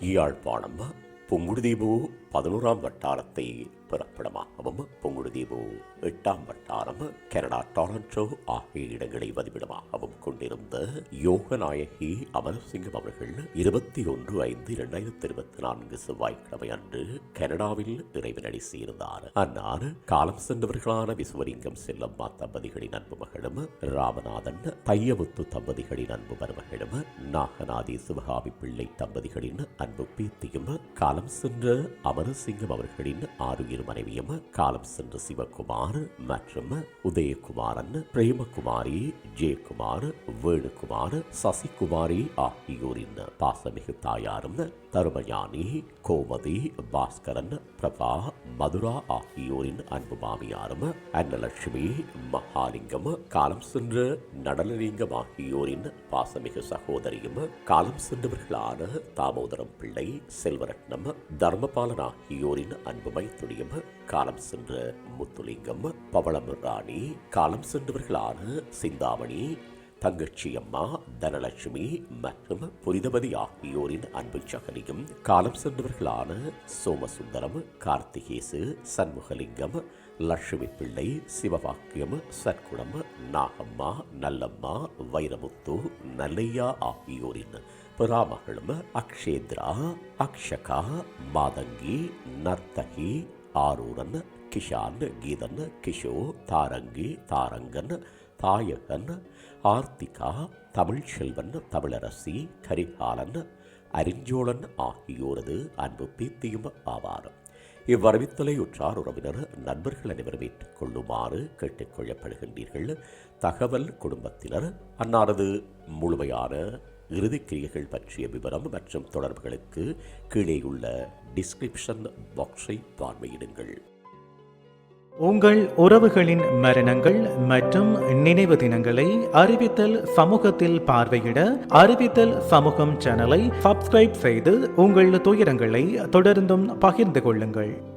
யாழ்ப்பாணம் பொங்குடுதீபு பதினோராம் வட்டாரத்தை பிறப்பிடமாகவும் பொங்குடுதீபு எட்டாம் வட்டாரம் கனடா டொரண்டோ ஆகிய இடங்களை பதிவிடமாகவும் கொண்டிருந்த யோகநாயகி அமரசிங்கம் அவர்கள் இருபத்தி ஒன்று ஐந்து இரண்டாயிரத்தி இருபத்தி நான்கு செவ்வாய்க்கிழமை அன்று கனடாவில் இறைவனடி சேர்ந்தார். அன்னார் காலம் சென்றவர்களான விசுவலிங்கம் செல்லம்மா தம்பதிகளின் அன்பு மகளும் ராமநாதன் தையமுத்து தம்பதிகளின் அன்பு மருமகளும் நாகநாதி சிவகாமி பிள்ளை தம்பதிகளின் அன்பு பேத்தியும் காலம் சென்ற அமரசிங்கம் அவர்களின் ஆறுயிர் மனைவியும் காலம் சென்ற சிவகுமார் மற்றும் உதயகுமாரன் பிரேமகுமாரி ஜெயக்குமார் வேணுகுமார் சசிகுமாரி ஆகியோரின் பாசமிகு தாயாரும் தருமயானி கோமதி பாஸ்கரன் பிரபா மதுரா ஆகியோரின் அன்பு மாமியாரும் அன்னலட்சுமி மகாலிங்கம் காலம் சென்ற நடனலிங்கம் ஆகியோரின் பாசமிகு சகோதரியும் காலம் சென்றவர்களான தாமோதரம் பிள்ளை செல்வரட்னம் தர்மபாலன் ஆகியோரின் அன்பு மைத்துணியும் காலம் சென்ற முத்துலிங்கம் பவளம் ராணி காலம் சென்றவர்களான சிந்தாமணி தங்கச்சி அம்மா தனலட்சுமி மற்றும் புனிதவதி ஆகியோரின் அன்பு சகனியும் காலம் சென்றவர்களான சோமசுந்தரம் கார்த்திகேசு சண்முகலிங்கம் லட்சுமி பிள்ளை சிவவாக்கியம் சற்குணம் நாகம்மா நல்லம்மா வைரமுத்து நல்லையா ஆகியோரின் பிராமகளும் அக்ஷேத்ரா அக்ஷகா மாதங்கி நர்த்தகி ஆரூரன் கிஷான் கீதன் கிஷோ தாரங்கி தாரங்கன் தாயகன் ஆர்த்திகா தமிழ்ச்செல்வன் தமிழரசி கரிகாலன் அரிஞ்சோழன் ஆகியோரது அன்பு பீத்தியும் ஆவார். இவ்வரவித்தலை உற்றார் உறவினர் நண்பர்கள் அனைவரும் ஏற்றுக்கொள்ளுமாறு கேட்டுக்கொள்ளப்படுகின்றீர்கள் தகவல் குடும்பத்தினர் அன்னாரது முழுமையான இறுதிக்கிரியைகள் பற்றிய விவரம் மற்றும் தொடர்புகளுக்கு கீழே உள்ள டிஸ்கிரிப்ஷன் பாக்ஸை பார்வையிடுங்கள். உங்கள் உறவுகளின் மரணங்கள் மற்றும் நினைவு தினங்களை அறிவித்தல் சமூகத்தில் பார்வையிட அறிவித்தல் சமூகம் சேனலை சப்ஸ்கிரைப் செய்து உங்கள் துயரங்களை தொடர்ந்தும் பகிர்ந்து கொள்ளுங்கள்.